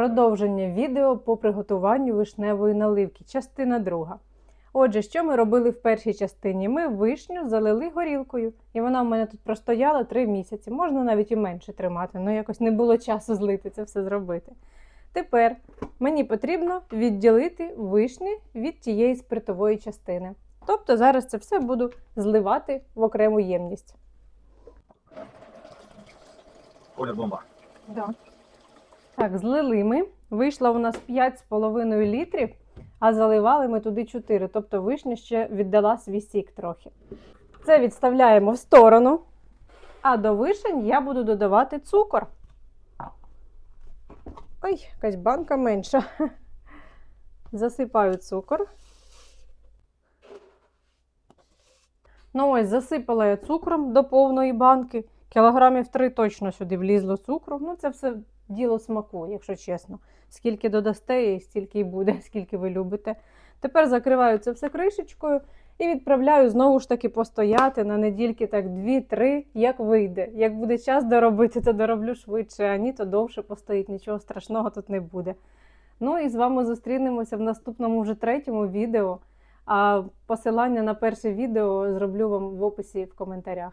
Продовження відео по приготуванню вишневої наливки, частина друга. Отже, що ми робили в першій частині? Ми вишню залили горілкою, і вона в мене тут простояла 3 місяці. Можна навіть і менше тримати, але якось не було часу злити це все зробити. Тепер мені потрібно відділити вишні від тієї спиртової частини. Тобто зараз це все буду зливати в окрему ємність. Оля бомба. Да. Так, злили ми. Вийшло у нас 5,5 літрів, а заливали ми туди 4. Тобто вишня ще віддала свій сік трохи. Це відставляємо в сторону. А до вишень я буду додавати цукор. Ой, якась банка менша. Засипаю цукор. Ну ось, засипала я цукром до повної банки. Кілограмів три точно сюди влізло цукру. Ну, це все діло смаку, якщо чесно. Скільки додасте, і стільки й буде, скільки ви любите. Тепер закриваю це все кришечкою і відправляю знову ж таки постояти на недільки так 2-3, як вийде. Як буде час доробити, то дороблю швидше, а ні, то довше постоїть, нічого страшного тут не буде. Ну і з вами зустрінемося в наступному вже третьому відео. А посилання на перше відео зроблю вам в описі в коментарях.